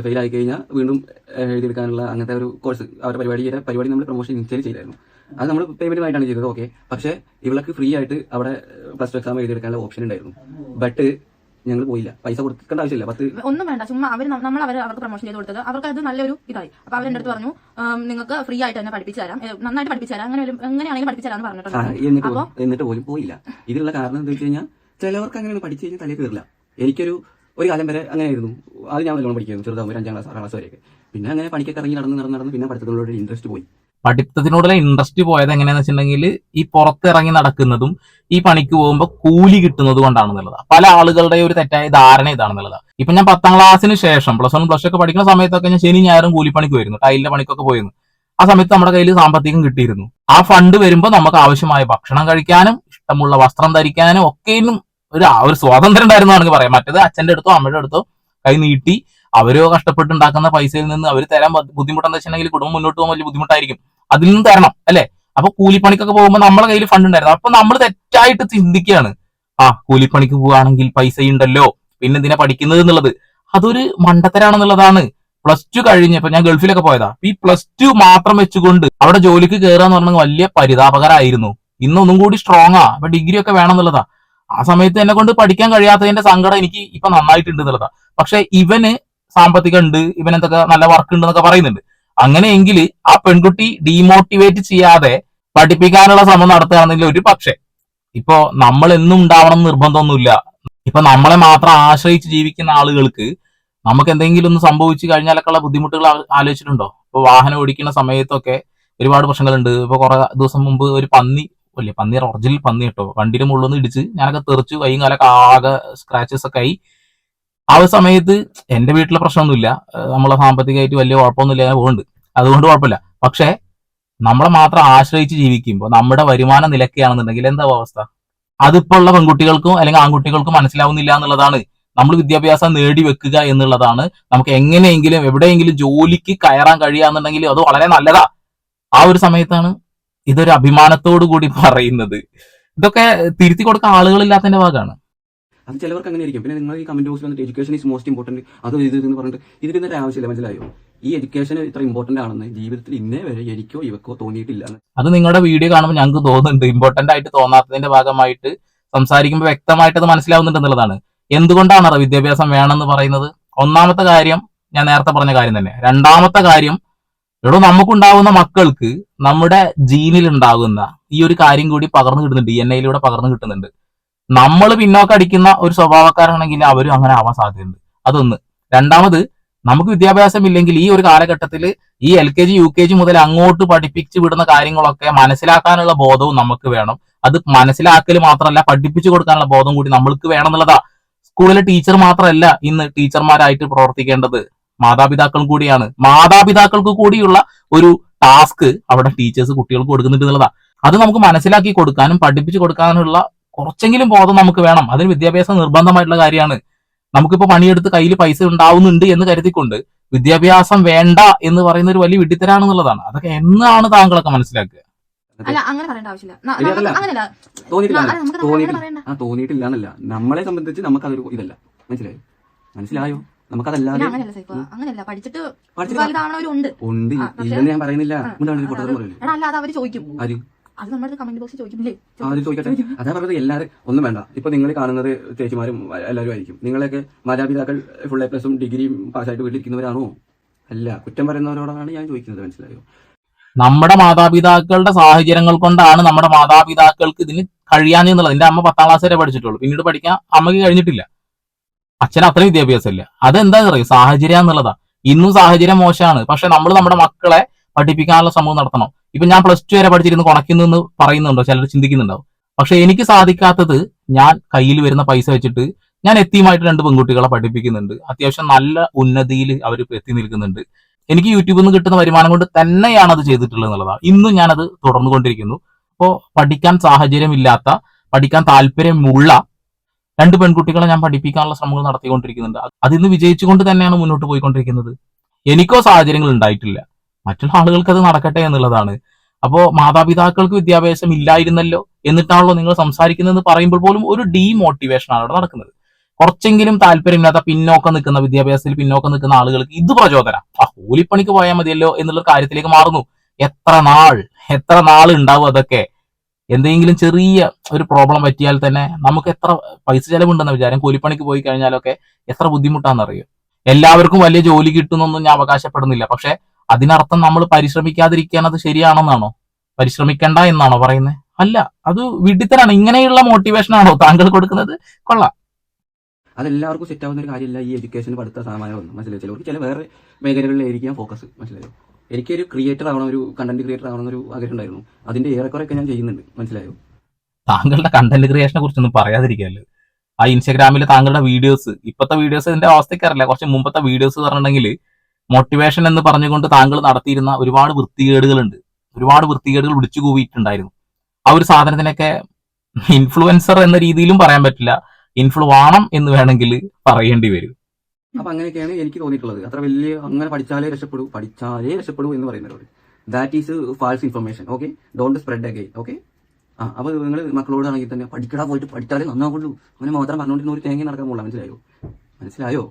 A: ഫെയിൽ ആയി കഴിഞ്ഞാൽ വീണ്ടും എഴുതിയെടുക്കാനുള്ള അങ്ങനത്തെ ഒരു കോഴ്സ് അവരുടെ ചെയ്ത പരിപാടി നമ്മൾ പ്രൊമോഷൻ ഇനിഷ്യലി ചെയ്തായിരുന്നു. അത് നമ്മൾ പേയ്മെന്റുമായിട്ടാണ് ചെയ്തത് ഓക്കെ പക്ഷേ ഇവൾക്ക് ഫ്രീ ആയിട്ട് അവിടെ പ്ലസ് ടു എക്സാം എഴുതിയെടുക്കാനുള്ള ഓപ്ഷൻ ഉണ്ടായിരുന്നു. ബട്ട് ഞങ്ങൾ പോയില്ല. പൈസ കൊടുക്കേണ്ട ആവശ്യമില്ല. പത്ത്
B: ഒന്നും വേണ്ട. ചുമ്മാ അവർ നമ്മൾ അവർ അവർക്ക് പ്രൊമോഷൻ ചെയ്ത് കൊടുത്തത്. അവർക്ക് അത് നല്ലൊരു ഇതായി. അപ്പൊ അവരെന്റെ അടുത്ത് പറഞ്ഞു നിങ്ങൾക്ക് ഫ്രീ ആയിട്ട് തന്നെ പഠിപ്പിച്ചു തരാം. നന്നായിട്ട് പഠിപ്പിച്ചു തരാം. അങ്ങനെ എങ്ങനെയാണെങ്കിലും പഠിപ്പിച്ചു
A: തരാമെന്ന്
B: പറഞ്ഞിട്ടുണ്ട്.
A: എന്നിട്ട് പോലും- പോയില്ല. ഇതിനുള്ള കാരണം എന്താ വെച്ച് കഴിഞ്ഞാൽ ചിലവർക്ക് അങ്ങനെ പഠിച്ചു കഴിഞ്ഞാൽ തലയിൽ കയറില്ല എനിക്കൊരു ഒരു കാലം വരെ അങ്ങനെ ആയിരുന്നു അത് ഞാൻ നല്ലോണം പഠിക്കുന്നു ചെറുതാകുമ്പോൾ അഞ്ചാം ക്ലാസ് ആറാം ക്ലാസ് വരെയൊക്കെ. പിന്നെ അങ്ങനെ പണിക്കൊക്കെ ഇറങ്ങി നടന്ന് നടന്ന് നടന്ന് പിന്നെ പഠിത്തത്തിലുള്ള ഇൻട്രസ്റ്റ് പോയി.
C: പഠിത്തത്തിനോടുള്ള ഇൻട്രസ്റ്റ് പോയത് എങ്ങനെയാന്ന് വെച്ചിട്ടുണ്ടെങ്കിൽ ഈ പുറത്തിറങ്ങി നടക്കുന്നതും ഈ പണിക്ക് പോകുമ്പോൾ കൂലി കിട്ടുന്നത് കൊണ്ടാണെന്നുള്ളത് പല ആളുകളുടെ ഒരു തെറ്റായ ധാരണ ഇതാണെന്നുള്ളത് ഇപ്പൊ ഞാൻ പത്താം ക്ലാസ്സിന് ശേഷം പ്ലസ് വൺ പ്ലസ് ഒക്കെ പഠിക്കുന്ന സമയത്തൊക്കെ ഞാൻ ശനി ഞായറും കൂലിപ്പണിക്ക് വരുന്നു ടൈലിന്റെ പണിക്കൊക്കെ പോയിരുന്നു. ആ സമയത്ത് നമ്മുടെ കയ്യിൽ സാമ്പത്തികം കിട്ടിയിരുന്നു. ആ ഫണ്ട് വരുമ്പോൾ നമുക്ക് ആവശ്യമായ ഭക്ഷണം കഴിക്കാനും ഇഷ്ടമുള്ള വസ്ത്രം ധരിക്കാനും ഒക്കെയും ഒരു ഒരു സ്വാതന്ത്ര്യം ഉണ്ടായിരുന്നു ആണെങ്കിൽ പറയാം. മറ്റേത് അച്ഛന്റെ അടുത്തോ അമ്മയുടെ അടുത്തോ കൈ നീട്ടി അവരോ കഷ്ടപ്പെട്ടുണ്ടാക്കുന്ന പൈസയിൽ നിന്ന് അവർ തരാൻ ബുദ്ധിമുട്ടെന്ന് വെച്ചിട്ടുണ്ടെങ്കിൽ കുടുംബം മുന്നോട്ട് പോകാൻ വലിയ ബുദ്ധിമുട്ടായിരിക്കും. അതിൽ നിന്ന് തരണം അല്ലെ? അപ്പൊ കൂലിപ്പണിക്കൊക്കെ പോകുമ്പോൾ നമ്മളെ കയ്യിൽ ഫണ്ട് ഉണ്ടായിരുന്നു. അപ്പൊ നമ്മൾ തെറ്റായിട്ട് ചിന്തിക്കുകയാണ്. ആ കൂലിപ്പണിക്ക് പോവുകയാണെങ്കിൽ പൈസ ഉണ്ടല്ലോ പിന്നെ എന്തിനാ പഠിക്കുന്നത് എന്നുള്ളത്? അതൊരു മണ്ടത്തരാണെന്നുള്ളതാണ്. പ്ലസ് ടു കഴിഞ്ഞ് ഇപ്പൊ ഞാൻ ഗൾഫിലൊക്കെ പോയതാ. ഈ പ്ലസ് ടു മാത്രം വെച്ചുകൊണ്ട് അവിടെ ജോലിക്ക് കയറുക എന്ന് പറഞ്ഞാൽ വലിയ പരിതാപകരായിരുന്നു. ഇന്നൊന്നും കൂടി സ്ട്രോങ് ആ. അപ്പൊ ഡിഗ്രി ഒക്കെ വേണം എന്നുള്ളതാ. ആ സമയത്ത് എന്നെ കൊണ്ട് പഠിക്കാൻ കഴിയാത്തതിന്റെ സങ്കടം എനിക്ക് ഇപ്പൊ നന്നായിട്ടുണ്ട് എന്നുള്ളതാ. പക്ഷെ ഇവന് സാമ്പത്തികം ഉണ്ട് ഇവൻ എന്തൊക്കെ നല്ല വർക്ക് ഉണ്ട് എന്നൊക്കെ പറയുന്നുണ്ട്. അങ്ങനെയെങ്കിൽ ആ പെൺകുട്ടി ഡീമോട്ടിവേറ്റ് ചെയ്യാതെ പഠിപ്പിക്കാനുള്ള ശ്രമം നടത്തുകയാണെങ്കിൽ ഒരു പക്ഷേ. ഇപ്പോ നമ്മൾ എന്നും ഉണ്ടാവണം നിർബന്ധമൊന്നുമില്ല. ഇപ്പൊ നമ്മളെ മാത്രം ആശ്രയിച്ച് ജീവിക്കുന്ന ആളുകൾക്ക് നമുക്ക് എന്തെങ്കിലും ഒന്ന് സംഭവിച്ചു കഴിഞ്ഞാലൊക്കെയുള്ള ബുദ്ധിമുട്ടുകൾ ആലോചിച്ചിട്ടുണ്ടോ? ഇപ്പൊ വാഹനം ഓടിക്കുന്ന സമയത്തൊക്കെ ഒരുപാട് പ്രശ്നങ്ങളുണ്ട്. ഇപ്പൊ കുറെ ദിവസം മുമ്പ് ഒരു പന്നി അല്ലേ പന്നി ഒറിജിനൽ പന്നി കേട്ടോ. വണ്ടിയുടെ മുകളിൽ ഇടിച്ച് ഞാനൊക്കെ തെറിച്ചു കൈയും കാലൊക്കെ ആകെ സ്ക്രാച്ചസ് ഒക്കെ ആയി. ആ ഒരു സമയത്ത് എന്റെ വീട്ടിലെ പ്രശ്നമൊന്നുമില്ല. നമ്മളെ സാമ്പത്തികമായിട്ട് വലിയ കുഴപ്പമൊന്നുമില്ല പോകുന്നുണ്ട് അതുകൊണ്ട് കുഴപ്പമില്ല. പക്ഷെ നമ്മളെ മാത്രം ആശ്രയിച്ച് ജീവിക്കുമ്പോൾ നമ്മുടെ വരുമാന നിലക്കാണെന്നുണ്ടെങ്കിൽ എന്താ അവസ്ഥ? അതിപ്പോ ഉള്ള പെൺകുട്ടികൾക്കും അല്ലെങ്കിൽ ആൺകുട്ടികൾക്കും മനസ്സിലാവുന്നില്ല എന്നുള്ളതാണ്. നമ്മൾ വിദ്യാഭ്യാസം നേടി വെക്കുക എന്നുള്ളതാണ്. നമുക്ക് എങ്ങനെയെങ്കിലും എവിടെയെങ്കിലും ജോലിക്ക് കയറാൻ കഴിയാന്നുണ്ടെങ്കിൽ അത് വളരെ നല്ലതാ. ആ ഒരു സമയത്താണ് ഇതൊരു അഭിമാനത്തോടു കൂടി പറയുന്നത്. ഇതൊക്കെ തിരുത്തി കൊടുക്കാൻ ആളുകളില്ലാത്തതിന്റെ ഭാഗമാണ്.
A: അത് ചിലവർക്ക് അങ്ങനെ ആയിരിക്കും പിന്നെ നിങ്ങൾ ഈ കമന്റ് ബോക്സിൽ വന്നിട്ട് എഡ്യൂക്കേഷൻ ഈസ് മോസ്റ്റ് ഇമ്പോർട്ടന്റ് അത് ഇത് എന്ന് പറഞ്ഞിട്ട് ഇതിന് ഒരു ആവശ്യമില്ല മനസ്സിലായോ? ഈ എഡ്യൂക്കേഷൻ ഇത്ര ഇമ്പോർട്ടന്റ് ആണെന്ന് ജീവിതത്തിൽ ഇന്നേ വരെ എനിക്കോ ഇവക്കോ തോന്നിയിട്ടില്ല.
C: അത് നിങ്ങളുടെ വീഡിയോ കാണുമ്പോൾ ഞങ്ങൾക്ക് തോന്നുന്നുണ്ട്. ഇമ്പോർട്ടന്റ് ആയിട്ട് തോന്നാത്തതിന്റെ ഭാഗമായിട്ട് സംസാരിക്കുമ്പോൾ വ്യക്തമായിട്ട് അത് മനസ്സിലാവുന്നുണ്ട് എന്നുള്ളതാണ്. എന്തുകൊണ്ടാണ് വിദ്യാഭ്യാസം വേണമെന്ന് പറയുന്നത്? ഒന്നാമത്തെ കാര്യം ഞാൻ നേരത്തെ പറഞ്ഞ കാര്യം തന്നെ. രണ്ടാമത്തെ കാര്യം എടോ നമുക്കുണ്ടാവുന്ന മക്കൾക്ക് നമ്മുടെ ജീനിൽ ഉണ്ടാകുന്ന ഈ ഒരു കാര്യം കൂടി പകർന്നു കിട്ടുന്നുണ്ട്. ഡി എൻ എയിലൂടെ പകർന്നു കിട്ടുന്നുണ്ട്. നമ്മൾ പിന്നോക്കം അടിക്കുന്ന ഒരു സ്വഭാവക്കാരാണെങ്കിൽ അവരും അങ്ങനെ ആവാൻ സാധ്യതയുണ്ട്. അതൊന്ന്. രണ്ടാമത് നമുക്ക് വിദ്യാഭ്യാസം ഇല്ലെങ്കിൽ ഈ ഒരു കാലഘട്ടത്തിൽ ഈ L K G U K G മുതൽ അങ്ങോട്ട് പഠിപ്പിച്ച് വിടുന്ന കാര്യങ്ങളൊക്കെ മനസ്സിലാക്കാനുള്ള ബോധവും നമുക്ക് വേണം. അത് മനസ്സിലാക്കൽ മാത്രമല്ല പഠിപ്പിച്ചു കൊടുക്കാനുള്ള ബോധം കൂടി നമ്മൾക്ക് വേണം എന്നുള്ളതാ സ്കൂളിലെ ടീച്ചർ മാത്രമല്ല ഇന്ന് ടീച്ചർമാരായിട്ട് പ്രവർത്തിക്കേണ്ടത് മാതാപിതാക്കളും കൂടിയാണ്. മാതാപിതാക്കൾക്ക് കൂടിയുള്ള ഒരു ടാസ്ക് അവിടെ ടീച്ചേഴ്സ് കുട്ടികൾക്ക് കൊടുക്കുന്നുണ്ട് എന്നുള്ളതാ. അത് നമുക്ക് മനസ്സിലാക്കി കൊടുക്കാനും പഠിപ്പിച്ചു കൊടുക്കാനുള്ള കുറച്ചെങ്കിലും ബോധം നമുക്ക് വേണം. അതിന് വിദ്യാഭ്യാസം നിർബന്ധമായിട്ടുള്ള കാര്യമാണ്. നമുക്കിപ്പോൾ പണിയെടുത്ത് കയ്യിൽ പൈസ ഉണ്ടാവുന്നുണ്ട് എന്ന് കരുതിക്കൊണ്ട് വിദ്യാഭ്യാസം വേണ്ട എന്ന് പറയുന്ന ഒരു വലിയ വിഡിത്തരാണെന്നുള്ളതാണ് അതൊക്കെ എന്നാണ് താങ്കളൊക്കെ മനസ്സിലാക്കുക?
B: അല്ല അങ്ങനെ പറയേണ്ട ആവശ്യമില്ല. ന-
A: ഇനി അതല്ല.
B: അങ്ങനെയല്ല.
A: തോന്നിയിട്ടില്ല
B: ന- നമുക്ക് അതൊരു
A: തോന്നിയിട്ടില്ല. എന്നല്ല. നമ്മളെ സംബന്ധിച്ച് ഇതല്ല. മനസ്സിലായോ? മനസ്സിലായോ? നമുക്കതല്ലാതെ
B: അങ്ങനെയല്ല പഠിച്ചിട്ട്
A: ഉണ്ട്. ഇല്ലെന്ന് ഞാൻ പറയുന്നില്ല.
B: ആ,
A: എന്താണ് ഒരു
B: അത്
A: പൊട്ടത്തരം പറയില്ലേ
B: എടാ അല്ല അവർ ചോദിക്കും. അത് നമ്മുടെ കമന്റ് ബോക്സിൽ ചോദിക്കില്ലേ
A: ആദ്യം ചോദിക്കട്ടെ. അതാ പറഞ്ഞത് എല്ലാവരും ഒന്നും വേണ്ട. ഇപ്പൊ നിങ്ങൾ കാണുന്നത് ചേച്ചിമാരും എല്ലാവരും ആയിരിക്കും. നിങ്ങളൊക്കെ മാതാപിതാക്കൾ ഫുൾ എ പ്ലസും ഡിഗ്രിയും പാസ്സായിട്ട് വീട്ടിലിരിക്കുന്നവരാണോ അല്ല കുറ്റം പറയുന്നവരോടാണ് ഞാൻ ചോദിക്കുന്നത് മനസ്സിലായോ?
C: നമ്മുടെ മാതാപിതാക്കളുടെ സാഹചര്യങ്ങൾ കൊണ്ടാണ് നമ്മുടെ മാതാപിതാക്കൾക്ക് ഇതിന് കഴിയാന്നുള്ളത് എന്റെ അമ്മ പത്താം ക്ലാസ് വരെ പഠിച്ചിട്ടുള്ളൂ. പിന്നീട് പഠിക്കാൻ അമ്മയ്ക്ക് കഴിഞ്ഞിട്ടില്ല. അച്ഛൻ അത്ര വിദ്യാഭ്യാസം ഇല്ല അതെന്താ പറയും സാഹചര്യം എന്നുള്ളതാ. ഇന്നും സാഹചര്യം മോശമാണ്. പക്ഷെ നമ്മൾ നമ്മുടെ മക്കളെ പഠിപ്പിക്കാനുള്ള ശ്രമം നടത്തണം. ഇപ്പൊ ഞാൻ പ്ലസ് ടു വരെ പഠിച്ചിരുന്ന് കുണക്കുന്നു എന്ന് പറയുന്നുണ്ടോ? ചിലർ ചിന്തിക്കുന്നുണ്ടാവും. പക്ഷെ എനിക്ക് സാധിക്കാത്തത് ഞാൻ കയ്യിൽ വരുന്ന പൈസ വെച്ചിട്ട് ഞാൻ എത്തിയുമായിട്ട് രണ്ട് പെൺകുട്ടികളെ പഠിപ്പിക്കുന്നുണ്ട്. അത്യാവശ്യം നല്ല ഉന്നതിയിൽ അവർ എത്തി നിൽക്കുന്നുണ്ട്. എനിക്ക് യൂട്യൂബിൽ നിന്ന് കിട്ടുന്ന വരുമാനം കൊണ്ട് തന്നെയാണ് അത് ചെയ്തിട്ടുള്ളത് എന്നുള്ളതാണ്. ഇന്നും ഞാനത് തുടർന്നുകൊണ്ടിരിക്കുന്നു അപ്പോൾ പഠിക്കാൻ സാഹചര്യമില്ലാത്ത പഠിക്കാൻ താല്പര്യമുള്ള രണ്ട് പെൺകുട്ടികളെ ഞാൻ പഠിപ്പിക്കാനുള്ള ശ്രമങ്ങൾ നടത്തിക്കൊണ്ടിരിക്കുന്നുണ്ട്. അതിന്ന് വിജയിച്ചുകൊണ്ട് തന്നെയാണ് മുന്നോട്ട് പോയിക്കൊണ്ടിരിക്കുന്നത്. എനിക്കോ സാഹചര്യങ്ങൾ ഉണ്ടായിട്ടില്ല. മറ്റുള്ള ആളുകൾക്ക് അത് നടക്കട്ടെ എന്നുള്ളതാണ്. അപ്പോ മാതാപിതാക്കൾക്ക് വിദ്യാഭ്യാസം ഇല്ലായിരുന്നല്ലോ എന്നിട്ടാണല്ലോ നിങ്ങൾ സംസാരിക്കുന്നതെന്ന് പറയുമ്പോൾ പോലും ഒരു ഡീമോട്ടിവേഷൻ ആണ് അവിടെ നടക്കുന്നത്. കുറച്ചെങ്കിലും താല്പര്യമില്ലാത്ത പിന്നോക്കം നിൽക്കുന്ന വിദ്യാഭ്യാസത്തിൽ പിന്നോക്കം നിൽക്കുന്ന ആളുകൾക്ക് ഇത് പ്രചോദനം. ആ കൂലിപ്പണിക്ക് പോയാൽ മതിയല്ലോ എന്നുള്ള കാര്യത്തിലേക്ക് മാറുന്നു. എത്ര നാൾ എത്ര നാൾ ഉണ്ടാവും അതൊക്കെ? എന്തെങ്കിലും ചെറിയ ഒരു പ്രോബ്ലം പറ്റിയാൽ തന്നെ നമുക്ക് എത്ര പൈസ ചെലവുണ്ടെന്ന വിചാരം കൂലിപ്പണിക്ക് പോയി കഴിഞ്ഞാലൊക്കെ എത്ര ബുദ്ധിമുട്ടാണെന്നറിയോ? എല്ലാവർക്കും വലിയ ജോലി കിട്ടുന്നൊന്നും ഞാൻ അവകാശപ്പെടുന്നില്ല. പക്ഷെ അതിനർത്ഥം നമ്മൾ പരിശ്രമിക്കാതിരിക്കാൻ അത് ശരിയാണെന്നാണോ? പരിശ്രമിക്കണ്ട എന്നാണോ പറയുന്നത് അല്ല അത് വിഡിത്തരാണ്. ഇങ്ങനെയുള്ള മോട്ടിവേഷൻ ആണോ താങ്കൾ കൊടുക്കുന്നത്? കൊള്ളാം.
A: അതെല്ലാവർക്കും സെറ്റ് ആവുന്ന ഒരു കാര്യമില്ല ഈ എഡ്യൂക്കേഷൻ പഠിത്ത സാമാനമൊന്നും മനസ്സിലായോ? ചിലവർക്ക് ചില വേറെ മേഖലകളിലായിരിക്കാം ഫോക്കസ് മനസ്സിലായോ? എനിക്കൊരു ക്രിയേറ്റർ ആവണം ഒരു കണ്ടന്റ് ക്രിയേറ്റർ ആവണം എന്നൊരു ആഗ്രഹം ഉണ്ടായിരുന്നു. അതിന്റെ ഏറെക്കുറെ ഞാൻ ചെയ്യുന്നുണ്ട്. മനസ്സിലായോ?
C: താങ്കളുടെ കണ്ടന്റ് ക്രിയേഷനെ കുറിച്ചൊന്നും പറയാതിരിക്കല്ലോ ആ ഇൻസ്റ്റാഗ്രാമിൽ താങ്കളുടെ വീഡിയോസ് ഇപ്പോഴത്തെ വീഡിയോസ് എന്റെ അവസ്ഥയ്ക്ക് അറിയില്ല. കുറച്ച് മുമ്പത്തെ വീഡിയോസ് പറഞ്ഞിട്ടുണ്ടെങ്കിൽ മോട്ടിവേഷൻ എന്ന് പറഞ്ഞുകൊണ്ട് താങ്കൾ നടത്തിയിരുന്ന ഒരുപാട് വൃത്തികേടുകളുണ്ട്. ഒരുപാട് വൃത്തികേടുകൾ വിളിച്ചു കൂവിയിട്ടുണ്ടായിരുന്നു ആ ഒരു സാധനത്തിനൊക്കെ ഇൻഫ്ലുവൻസർ എന്ന രീതിയിലും പറയാൻ പറ്റില്ല. ഇൻഫ്ലുവാണം എന്ന് വേണമെങ്കിൽ പറയേണ്ടി വരും.
A: അപ്പൊ അങ്ങനെയൊക്കെയാണ് എനിക്ക് തോന്നിയിട്ടുള്ളത്. അത്ര വലിയ അങ്ങനെ പഠിച്ചാലേ രക്ഷപ്പെടൂ പഠിച്ചാലേ രക്ഷപ്പെടൂ എന്ന് പറയുന്നത് that is false information okay don't spread again okay ആ അപ്പൊ നിങ്ങൾ മക്കളോടാണെങ്കിൽ തന്നെ പഠിക്കടാ പോയിട്ട് പഠിച്ചാലേ നന്നാവുള്ളൂ. അങ്ങനെ മാത്രം പറഞ്ഞുകൊണ്ടിരുന്ന ഒരു തേങ്ങ നടക്കാൻ പോകില്ല മനസ്സിലായോ? മനസ്സിലായോ?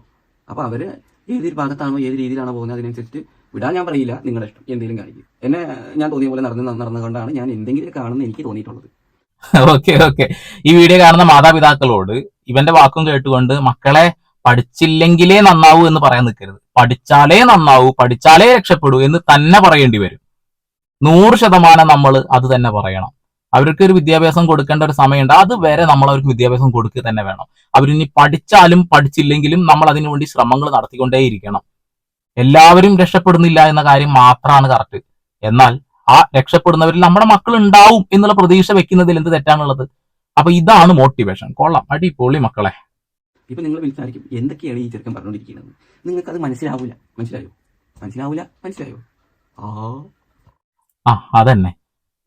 A: അപ്പൊ അവർ ഏത് ഭാഗത്താണോ ഏത് രീതിയിലാണോ പോകുന്നത് അതിനനുസരിച്ച് വിടാൻ ഞാൻ പറയില്ല നിങ്ങളുടെ ഇഷ്ടം. എന്തെങ്കിലും കാണിക്കും എന്നെ ഞാൻ തോന്നിയ പോലെ നടന്ന് നടന്നുകൊണ്ടാണ് ഞാൻ എന്തെങ്കിലും കാണുന്ന എനിക്ക് തോന്നിയിട്ടുള്ളത്. <laughs>
C: Okay okay. ഈ വീഡിയോ കാണുന്ന മാതാപിതാക്കളോട് ഇവന്റെ വാക്കും കേട്ടുകൊണ്ട് മക്കളെ പഠിച്ചില്ലെങ്കിലേ നന്നാവൂ എന്ന് പറയാൻ നിൽക്കരുത്. പഠിച്ചാലേ നന്നാവൂ പഠിച്ചാലേ രക്ഷപ്പെടൂ എന്ന് തന്നെ പറയേണ്ടി വരും. നൂറ് ശതമാനം നമ്മൾ അത് തന്നെ പറയണം. അവർക്ക് ഒരു വിദ്യാഭ്യാസം കൊടുക്കേണ്ട ഒരു സമയമുണ്ട്. അത് വരെ നമ്മൾ അവർക്ക് വിദ്യാഭ്യാസം കൊടുക്കുക തന്നെ വേണം. അവരിനി പഠിച്ചാലും പഠിച്ചില്ലെങ്കിലും നമ്മൾ അതിനുവേണ്ടി ശ്രമങ്ങൾ നടത്തിക്കൊണ്ടേയിരിക്കണം. എല്ലാവരും രക്ഷപ്പെടുന്നില്ല എന്ന കാര്യം മാത്രമാണ് കറക്റ്റ് എന്നാൽ ആ രക്ഷപ്പെടുന്നവരിൽ നമ്മുടെ മക്കൾ ഉണ്ടാവും എന്നുള്ള പ്രതീക്ഷ വെക്കുന്നതിൽ എന്ത് തെറ്റാണുള്ളത്? അപ്പൊ ഇതാണ് മോട്ടിവേഷൻ കൊള്ളാം. അടിപൊളി മക്കളെ.
A: ഇപ്പൊ നിങ്ങൾ വിചാരിക്കും എന്തൊക്കെയാണ് ഈ ചെറുക്കൻ പറഞ്ഞുകൊണ്ടിരിക്കുന്നത്? നിങ്ങൾക്ക് അത് മനസ്സിലാവൂല. മനസ്സിലായോ? മനസ്സിലാവൂല? മനസ്സിലായോ? ആ.
C: ആ അതന്നെ.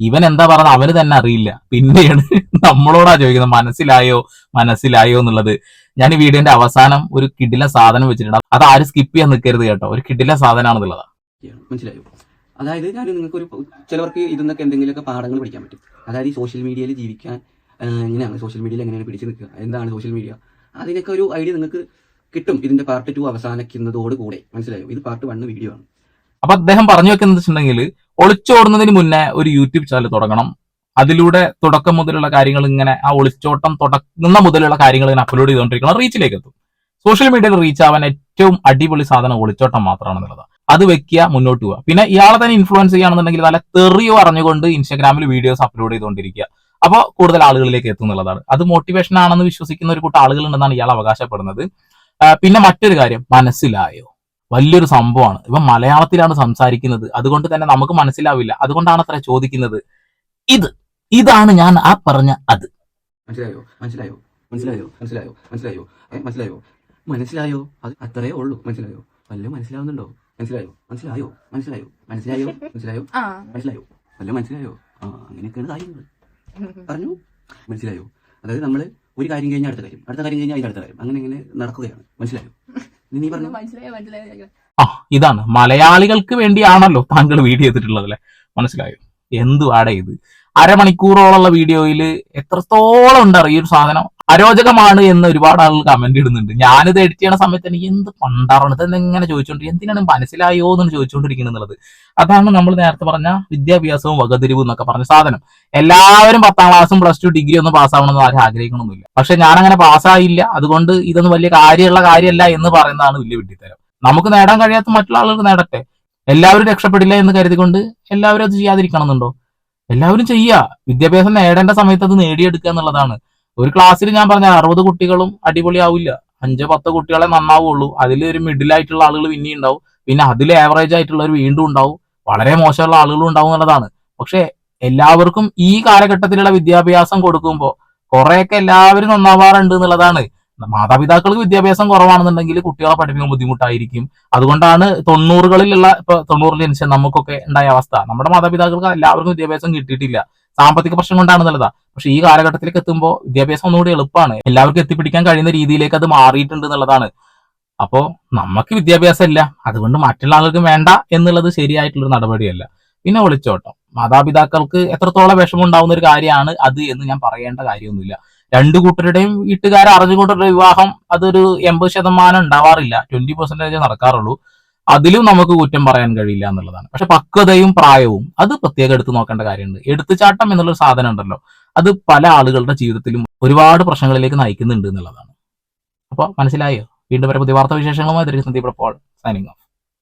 C: ഇവൻ എന്താ പറഞ്ഞത് അവന് തന്നെ അറിയില്ല. പിന്നെയാണ് നമ്മളോടാ ചോദിക്കുന്നത് മനസ്സിലായോ? മനസ്സിലായോ എന്നുള്ളത്. ഞാൻ ഈ വീഡിയോന്റെ അവസാനം ഒരു കിടില സാധനം വെച്ചിട്ടുണ്ട്. അത് ആരും സ്കിപ്പ് ചെയ്യാൻ നിൽക്കരുത് കേട്ടോ. ഒരു കിടില സാധനമാണെന്നുള്ളതാ.
A: മനസ്സിലായോ? അതായത് ഞാൻ നിങ്ങൾക്ക് ഒരു ചിലവർക്ക് ഇതിന്നൊക്കെ എന്തെങ്കിലുമൊക്കെ പാഠങ്ങൾ പഠിക്കാൻ പറ്റും. അതായത് ഈ സോഷ്യൽ മീഡിയയിൽ ജീവിക്കാൻ എങ്ങനെയാണ് സോഷ്യൽ മീഡിയയിൽ എങ്ങനെയാണ് പിടിച്ചു നിൽക്കുക? എന്താണ് സോഷ്യൽ മീഡിയ അതിനൊക്കെ ഒരു ഐഡിയ നിങ്ങൾക്ക് കിട്ടും. ഇതിന്റെ പാർട്ട് ടു അവസാനിക്കുന്നതോട് കൂടെ മനസ്സിലായോ? ഇത് പാർട്ട് വൺ വീഡിയോ ആണ്.
C: അപ്പൊ അദ്ദേഹം പറഞ്ഞു വെക്കുന്നത് വെച്ചിട്ടുണ്ടെങ്കിൽ ഒളിച്ചോടുന്നതിന് മുന്നേ ഒരു യൂട്യൂബ് ചാനൽ തുടങ്ങണം. അതിലൂടെ തുടക്കം മുതലുള്ള കാര്യങ്ങൾ ഇങ്ങനെ ആ ഒളിച്ചോട്ടം തുടങ്ങുന്ന മുതലുള്ള കാര്യങ്ങൾ ഇങ്ങനെ അപ്ലോഡ് ചെയ്തുകൊണ്ടിരിക്കണം. റീച്ചിലേക്ക് എത്തും സോഷ്യൽ മീഡിയയിൽ റീച്ച് ആവാൻ ഏറ്റവും അടിപൊളി സാധനം ഒളിച്ചോട്ടം മാത്രമാണെന്നുള്ളത്. അത് വെക്കുക മുന്നോട്ട് പോവുക. പിന്നെ ഇയാളെ തന്നെ ഇൻഫ്ലുവൻസ് ചെയ്യുകയാണെന്നുണ്ടെങ്കിൽ നല്ല തെറിയോ അറിഞ്ഞുകൊണ്ട് ഇൻസ്റ്റാഗ്രാമിൽ വീഡിയോസ് അപ്ലോഡ് ചെയ്തുകൊണ്ടിരിക്കുക. അപ്പോൾ കൂടുതൽ ആളുകളിലേക്ക് എത്തും എന്നുള്ളതാണ്. അത് മോട്ടിവേഷൻ ആണെന്ന് വിശ്വസിക്കുന്ന ഒരു കൂട്ടം ആളുകൾ ഉണ്ടെന്നാണ് ഇയാൾ അവകാശപ്പെടുന്നത്. പിന്നെ മറ്റൊരു കാര്യം മനസ്സിലായോ? വലിയൊരു സംഭവമാണ്. ഇവ മലയാളത്തിലാണ് സംസാരിക്കുന്നത്. അതുകൊണ്ട് തന്നെ നമുക്ക് മനസ്സിലാവില്ല. അതുകൊണ്ടാണ് അത്ര ചോദിക്കുന്നത്. ഇത് ഇതാണ് ഞാൻ ആ പറഞ്ഞ അത്.
A: മനസ്സിലായോ? മനസ്സിലായോ? മനസ്സിലായോ? മനസ്സിലായോ? മനസ്സിലായോ? മനസ്സിലായോ? മനസ്സിലായോ? അത് അത്രേ ഉള്ളൂ. മനസ്സിലായോ? വല്ലതും മനസ്സിലാവുന്നുണ്ടോ? മനസ്സിലായോ? മനസ്സിലായോ? മനസ്സിലായോ? മനസ്സിലായോ? മനസ്സിലായോ? മനസ്സിലായോ? വല്ലതും മനസ്സിലായോ? ആ അങ്ങനെയൊക്കെയാണ് കാര്യങ്ങൾ. പറഞ്ഞു? മനസ്സിലായോ? അതായത് നമ്മൾ ഒരു കാര്യം കഴിഞ്ഞാൽ അടുത്ത കാര്യം. അടുത്ത കാര്യം കഴിഞ്ഞാൽ അതിന്റെ അടുത്ത കാര്യം. അങ്ങനെ ഇങ്ങനെ നടക്കുകയാണ്. മനസ്സിലായോ? നീ പറഞ്ഞു.
B: മനസ്സിലായോ? മനസ്സിലായോ
C: ആ ഇതാണ്. മലയാളികൾക്ക് വേണ്ടിയാണല്ലോ താങ്കൾ വീഡിയോ ചെയ്തിട്ടുള്ളത് അല്ലെ? മനസ്സിലായോ? എന്തുവാടെ ഇത്? അരമണിക്കൂറോളമുള്ള വീഡിയോയിൽ എത്രത്തോളം ഉണ്ട് ഈ ഒരു സാധനം? അരോചകമാണ് എന്ന് ഒരുപാട് ആളുകൾ കമന്റ് ഇടുന്നുണ്ട്. ഞാനിത് എഡിറ്റ് ചെയ്യണ സമയത്ത് എനിക്ക് എന്ത് പണ്ടാറാണ്? ഇത് എങ്ങനെ ചോദിച്ചുകൊണ്ടിരിക്കും എന്തിനാണ് മനസ്സിലായോ എന്ന് ചോദിച്ചുകൊണ്ടിരിക്കുന്നത് എന്നുള്ളത്. അതാണ് നമ്മൾ നേരത്തെ പറഞ്ഞ വിദ്യാഭ്യാസവും വകതിരിവും എന്നൊക്കെ പറഞ്ഞ സാധനം. എല്ലാവരും പത്താം ക്ലാസ്സും പ്ലസ് ടു ഡിഗ്രി ഒന്നും പാസ്സാവണമെന്ന് ആരും ആഗ്രഹിക്കണമെന്നില്ല പക്ഷെ ഞാൻ അങ്ങനെ പാസ്സായില്ല അതുകൊണ്ട് ഇതൊന്നും വലിയ കാര്യമുള്ള കാര്യമല്ല എന്ന് പറയുന്നതാണ് വലിയ വിട്ടിത്തരം നമുക്ക് നേടാൻ കഴിയാത്ത മറ്റുള്ള ആളുകൾ നേടട്ടെ. എല്ലാവരും രക്ഷപ്പെടില്ല എന്ന് കരുതിക്കൊണ്ട് എല്ലാവരും അത് ചെയ്യാതിരിക്കണമെന്നുണ്ടോ? എല്ലാവരും ചെയ്യുക വിദ്യാഭ്യാസം നേടേണ്ട സമയത്ത് അത് നേടിയെടുക്കുക എന്നുള്ളതാണ്. ഒരു ക്ലാസ്സിൽ ഞാൻ പറഞ്ഞ അറുപത് കുട്ടികളും അടിപൊളിയാവില്ല. അഞ്ചോ പത്തോ കുട്ടികളെ നന്നാവുള്ളൂ. അതിൽ ഒരു മിഡിൽ ആയിട്ടുള്ള ആളുകൾ പിന്നെ ഉണ്ടാവും. പിന്നെ അതിൽ ആവറേജ് ആയിട്ടുള്ളവർ വീണ്ടും ഉണ്ടാവും. വളരെ മോശമുള്ള ആളുകളും ഉണ്ടാവും എന്നുള്ളതാണ്. പക്ഷെ എല്ലാവർക്കും ഈ കാലഘട്ടത്തിലുള്ള വിദ്യാഭ്യാസം കൊടുക്കുമ്പോൾ കുറെയൊക്കെ എല്ലാവരും നന്നാവാറുണ്ട് എന്നുള്ളതാണ്. മാതാപിതാക്കൾക്ക് വിദ്യാഭ്യാസം കുറവാണെന്നുണ്ടെങ്കിൽ കുട്ടികളെ പഠിപ്പിക്കാൻ ബുദ്ധിമുട്ടായിരിക്കും. അതുകൊണ്ടാണ് തൊണ്ണൂറുകളിലുള്ള ഇപ്പൊ തൊണ്ണൂറിൽ ജനിച്ച നമുക്കൊക്കെ ഉണ്ടായ അവസ്ഥ. നമ്മുടെ മാതാപിതാക്കൾക്ക് എല്ലാവർക്കും വിദ്യാഭ്യാസം കിട്ടിയിട്ടില്ല. സാമ്പത്തിക പ്രശ്നം കൊണ്ടാണെന്നുള്ളതാ പക്ഷെ ഈ കാലഘട്ടത്തിലേക്ക് എത്തുമ്പോൾ വിദ്യാഭ്യാസം ഒന്നുകൂടി എളുപ്പമാണ് എല്ലാവർക്കും എത്തിപ്പിടിക്കാൻ കഴിയുന്ന രീതിയിലേക്ക് അത് മാറിയിട്ടുണ്ട് എന്നുള്ളതാണ്. അപ്പോൾ നമുക്ക് വിദ്യാഭ്യാസം ഇല്ല അതുകൊണ്ട് മറ്റുള്ള ആളുകൾക്ക് വേണ്ട എന്നുള്ളത് ശരിയായിട്ടുള്ള നടപടിയല്ല. പിന്നെ ഒളിച്ചോട്ടം. മാതാപിതാക്കൾക്ക് എത്രത്തോളം വിഷമം ഉണ്ടാവുന്ന ഒരു കാര്യമാണ് അത് എന്ന് ഞാൻ പറയേണ്ട കാര്യമൊന്നുമില്ല. രണ്ടു കൂട്ടരുടെയും വീട്ടുകാരെ അറിഞ്ഞുകൊണ്ടുള്ള വിവാഹം അതൊരു എൺപത് ശതമാനം ഉണ്ടാവാറില്ല. ട്വന്റി പെർസെന്റേജ് നടക്കാറുള്ളൂ. അതിലും നമുക്ക് കുറ്റം പറയാൻ കഴിയില്ല എന്നുള്ളതാണ്. പക്ഷെ പക്വതയും പ്രായവും അത് പ്രത്യേകം എടുത്തു നോക്കേണ്ട കാര്യമുണ്ട്. എടുത്തുചാട്ടം എന്നുള്ളൊരു സാധനം ഉണ്ടല്ലോ. അത് പല ആളുകളുടെ ജീവിതത്തിലും ഒരുപാട് പ്രശ്നങ്ങളിലേക്ക് നയിക്കുന്നുണ്ട് എന്നുള്ളതാണ്. അപ്പോൾ മനസ്സിലായോ? വീണ്ടും വരെ പുതിയ വാർത്താ വിശേഷങ്ങളുമായി തിരിച്ചു സന്ദീപ് സൈനിങ് ഓഫ്